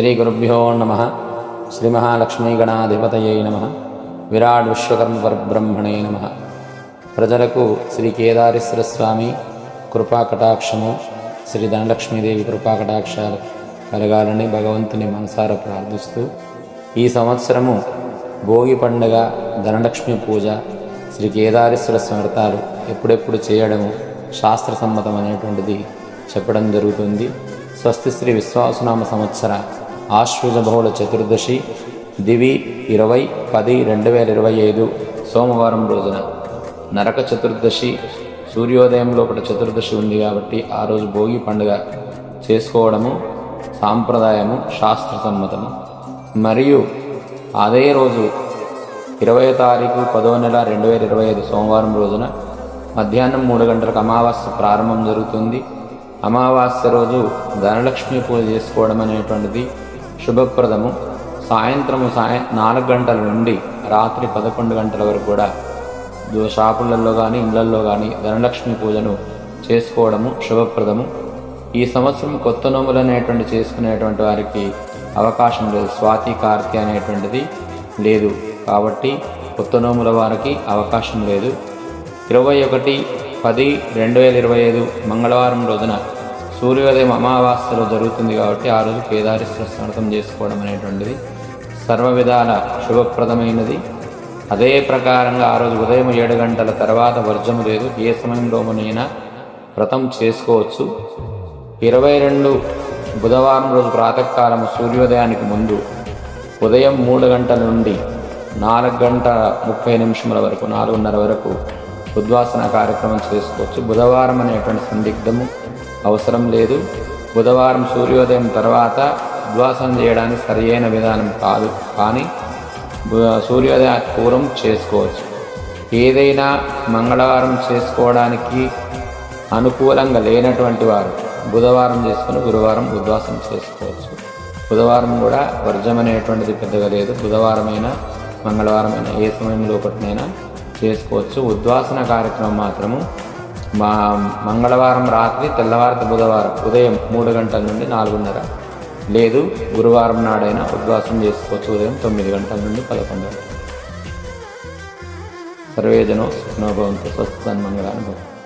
శ్రీ గురుభ్యో నమ. శ్రీమహాలక్ష్మీగణాధిపతయ నమ. విరాట్ విశ్వకర్మ పరబ్రహ్మణే నమ. ప్రజలకు శ్రీ కేదారేశ్వర స్వామి కృపా కటాక్షము శ్రీ ధనలక్ష్మీదేవి కృపా కటాక్షాలు కలగాలని భగవంతుని మనసారా ప్రార్థిస్తూ ఈ సంవత్సరము భోగి పండుగ ధనలక్ష్మి పూజ శ్రీ కేదారేశ్వర స్మృతాలు ఎప్పుడెప్పుడు చేయడము శాస్త్రసమ్మతం అనేటువంటిది చెప్పడం జరుగుతుంది. స్వస్తి శ్రీ విశ్వాసనామ సంవత్సర ఆశ్వజ బహుళ చతుర్దశి దివి ఇరవై పది రెండు వేల ఇరవై ఐదు సోమవారం రోజున. నరక చతుర్దశి సూర్యోదయం లోపల చతుర్దశి ఉంది కాబట్టి ఆ రోజు భోగి పండుగ చేసుకోవడము సాంప్రదాయము శాస్త్ర సమ్మతము మరియు అదే రోజు ఇరవై తారీఖు పదో నెల రెండు వేల ఇరవై ఐదు సోమవారం రోజున మధ్యాహ్నం మూడు గంటలకు అమావాస్య ప్రారంభం జరుగుతుంది. అమావాస్య రోజు ధనలక్ష్మి పూజ చేసుకోవడం అనేటువంటిది శుభప్రదము. సాయంత్రము సాయ నాలుగు గంటల నుండి రాత్రి పదకొండు గంటల వరకు కూడా షాపులలో కానీ ఇళ్ళల్లో కానీ ధనలక్ష్మి పూజను చేసుకోవడము శుభప్రదము. ఈ సంవత్సరం కొత్త నోములు అనేటువంటి చేసుకునేటువంటి వారికి అవకాశం లేదు. స్వాతి కార్తీ అనేటువంటిది లేదు. కాబట్టి కొత్త నోముల వారికి అవకాశం లేదు. ఇరవై ఒకటి పది రెండు వేల ఇరవై ఐదు మంగళవారం రోజున సూర్యోదయం అమావాస్యలో జరుగుతుంది కాబట్టి ఆ రోజు కేదారేశ్వర స్నానం చేసుకోవడం అనేటువంటిది సర్వ విధాల శుభప్రదమైనది. అదే ప్రకారంగా ఆ రోజు ఉదయం ఏడు గంటల తర్వాత వర్జము లేదు. ఏ సమయంలోనైనా వ్రతం చేసుకోవచ్చు. ఇరవై రెండు బుధవారం రోజు ప్రాతకాలము సూర్యోదయానికి ముందు ఉదయం మూడు గంటల నుండి నాలుగు గంట ముప్పై నిమిషముల వరకు నాలుగున్నర వరకు ఉద్వాసన కార్యక్రమం చేసుకోవచ్చు. బుధవారం అనేటువంటి సందిగ్ధము అవసరం లేదు. బుధవారం సూర్యోదయం తర్వాత ఉద్వాసం చేయడానికి సరియైన విధానం కాదు. కానీ బు- సూర్యోదయ పూర్వం చేసుకోవచ్చు. ఏదైనా మంగళవారం చేసుకోవడానికి అనుకూలంగా లేనటువంటి వారు బుధవారం చేసుకుని గురువారం ఉద్వాసం చేసుకోవచ్చు. బుధవారం కూడా వర్జం అనేటువంటిది పెద్దగా లేదు. బుధవారమైనా మంగళవారమైనా ఏ సమయంలో ఒకటినైనా చేసుకోవచ్చు. ఉద్వాసన కార్యక్రమం మాత్రము మా మంగళవారం రాత్రి తెల్లవారిత బుధవారం ఉదయం మూడు గంటల నుండి నాలుగున్నర. లేదు గురువారం నాడైనా ఉద్వాసం చేసుకోవచ్చు ఉదయం తొమ్మిది గంటల నుండి పదకొండు గంటలు. సర్వేజనో సుఖనోభవంతో స్వస్థ సన్మంగళాన్ని